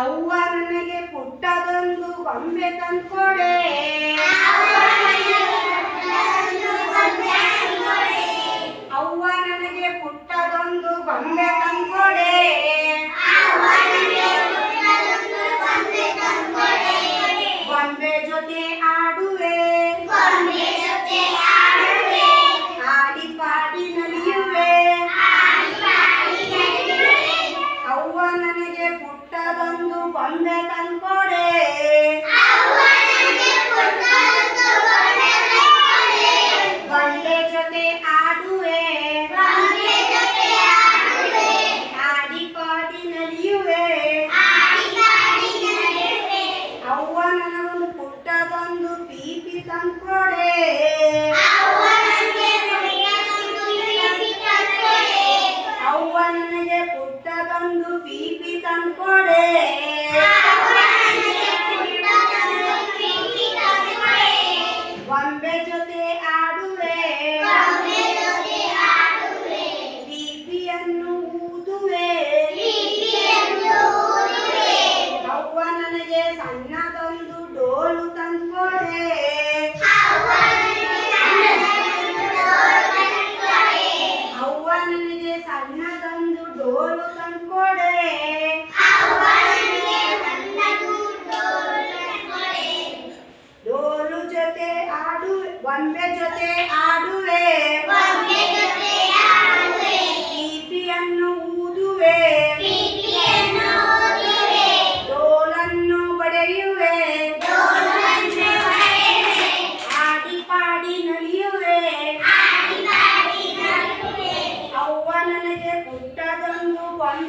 ಅವ್ವ ನನಗೆ ಪುಟ್ಟದೊಂದು ಗೊಂಬೆ ತಂದ್ಕೊಡೆ. ಅವ್ವ ನನಗೆ ಪುಟ್ಟದೊಂದು ಗೊಂಬೆ ತಂದ್ಕೊಡೆ. কীর্তন করে। আহ্বান যে পুত্রা বন্ধু পিপিতন করে। বম্বে জোতে আড়ুরে পিপিಯನ್ನು ಊದುವೆ ಆಹ್ವಾನನಿಗೆ ಸಣ್ಣ